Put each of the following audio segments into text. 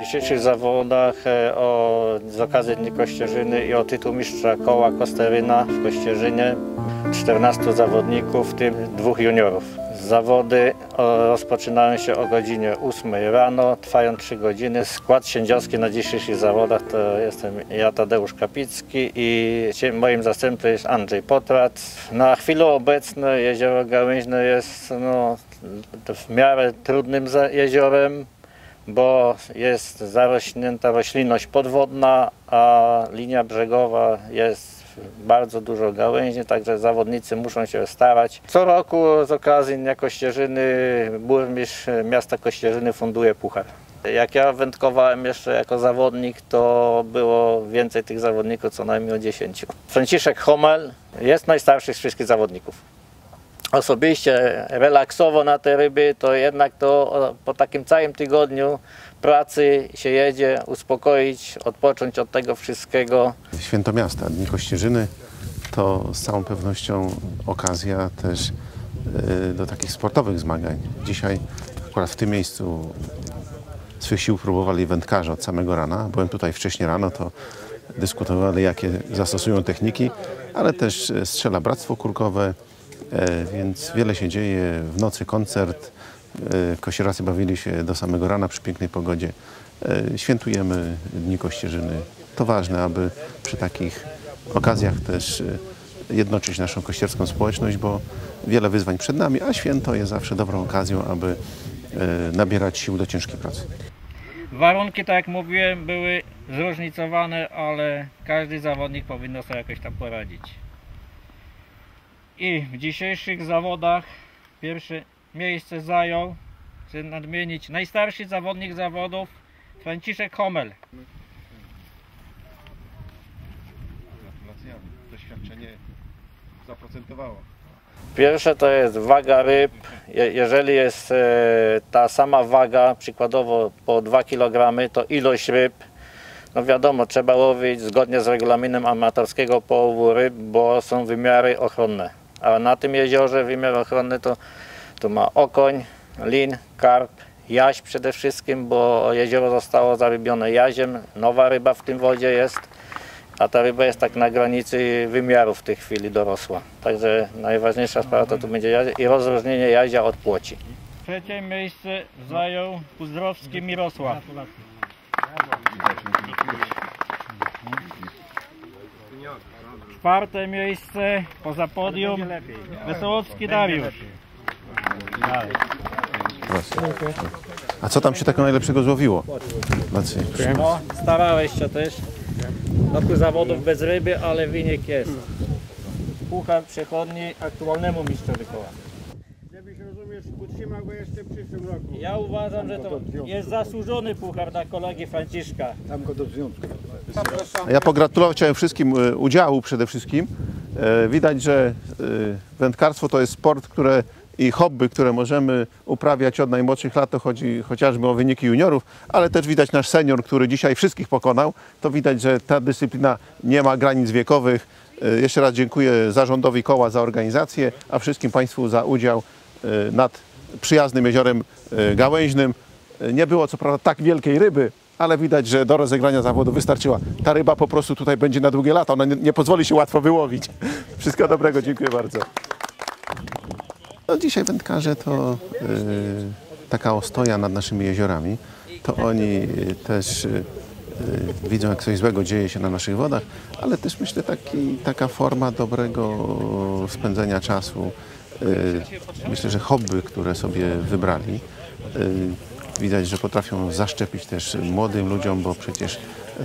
dzisiejszych zawodach e, o, z okazji Dni Kościerzyny i o tytuł mistrza koła Kosteryna w Kościerzynie 14 zawodników, w tym dwóch juniorów. Zawody rozpoczynają się o godzinie 8 rano, trwają 3 godziny. Skład sędziowski na dzisiejszych zawodach to jestem ja, Tadeusz Kapicki i moim zastępcą jest Andrzej Potrat. Na chwilę obecną jezioro Gałęźne jest no, w miarę trudnym jeziorem bo jest zarośnięta roślinność podwodna, a linia brzegowa jest bardzo dużo gałęzi, także zawodnicy muszą się starać. Co roku z okazji Dnia Kościerzyny burmistrz miasta Kościerzyny funduje puchar. Jak ja wędkowałem jeszcze jako zawodnik, to było więcej tych zawodników, co najmniej o 10. Franciszek Homel jest najstarszy z wszystkich zawodników osobiście relaksowo na te ryby, to jednak to po takim całym tygodniu pracy się jedzie, uspokoić, odpocząć od tego wszystkiego. Święto Miasta, Dni Kościerzyny to z całą pewnością okazja też y, do takich sportowych zmagań. Dzisiaj akurat w tym miejscu swych sił próbowali wędkarze od samego rana. Byłem tutaj wcześniej rano, to dyskutowali jakie zastosują techniki, ale też e, strzela Bractwo Kurkowe, więc wiele się dzieje. W nocy koncert, e, kosieracy bawili się do samego rana przy pięknej pogodzie. E, Świętujemy Dni Kościerzyny. To ważne, aby przy takich okazjach też e, jednoczyć naszą kościerską społeczność, bo wiele wyzwań przed nami, a święto jest zawsze dobrą okazją, aby e, nabierać sił do ciężkiej pracy. Warunki, tak jak mówiłem, były zróżnicowane, ale każdy zawodnik powinno sobie jakoś tam poradzić. I w dzisiejszych zawodach pierwsze miejsce zajął, chcę nadmienić, najstarszy zawodnik zawodów Franciszek Homel. Gratulacjami. Doświadczenie zaprocentowało. Pierwsze to jest waga ryb. Je- Jeżeli jest e, ta sama waga, przykładowo po 2 kg, to ilość ryb, no wiadomo, trzeba łowić zgodnie z regulaminem amatorskiego połowu ryb, bo są wymiary ochronne. A na tym jeziorze wymiar ochronny to, to ma okoń, lin, karp, jaź przede wszystkim, bo jezioro zostało zarybione jaziem, nowa ryba w tym wodzie jest a ta ryba jest tak na granicy wymiarów w tej chwili dorosła. Także najważniejsza sprawa to tu będzie i rozróżnienie jazia od płoci. Trzecie miejsce zajął Puzdrowski Mirosław. Czwarte miejsce poza podium Wesołowski Dariusz. A co tam się takiego najlepszego złowiło? Maciej. No, starałeś się też. Roku zawodów bez ryby, ale wynik jest. Puchar przechodni aktualnemu mistrzowi koła. Żebyś rozumiesz, utrzymał go jeszcze w przyszłym roku. Ja uważam, że to jest zasłużony puchar dla kolegi Franciszka. Tam go do związku. Ja pogratulować chciałem wszystkim e, udziału przede wszystkim. E, Widać, że e, wędkarstwo to jest sport, które i hobby, które możemy uprawiać od najmłodszych lat, to chodzi chociażby o wyniki juniorów, ale też widać nasz senior, który dzisiaj wszystkich pokonał. To widać, że ta dyscyplina nie ma granic wiekowych. Jeszcze raz dziękuję zarządowi koła za organizację, a wszystkim Państwu za udział nad przyjaznym jeziorem Gałęźnym. Nie było co prawda tak wielkiej ryby, ale widać, że do rozegrania zawodu wystarczyła. Ta ryba po prostu tutaj będzie na długie lata, ona nie, nie pozwoli się łatwo wyłowić. Wszystkiego dobrego, dziękuję bardzo. No, dzisiaj wędkarze to y, taka ostoja nad naszymi jeziorami. To oni y, też y, widzą, jak coś złego dzieje się na naszych wodach, ale też myślę taki, taka forma dobrego spędzenia czasu. Myślę, że hobby, które sobie wybrali. Widać, że potrafią zaszczepić też młodym ludziom, bo przecież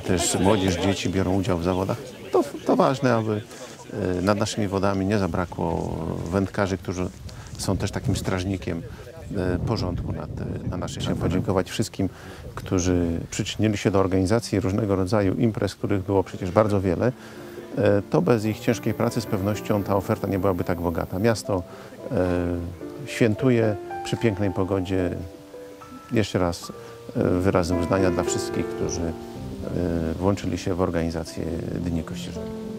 też młodzież, dzieci biorą udział w zawodach. To, to ważne, aby y, nad naszymi wodami nie zabrakło wędkarzy, którzy są też takim strażnikiem e, porządku nad, e, na naszych Chciałem podziękować wszystkim, którzy przyczynili się do organizacji różnego rodzaju imprez, których było przecież bardzo wiele. E, To bez ich ciężkiej pracy z pewnością ta oferta nie byłaby tak bogata. Miasto e, świętuje przy pięknej pogodzie. Jeszcze raz e, wyrazy uznania dla wszystkich, którzy e, włączyli się w organizację Dni Kościelnych.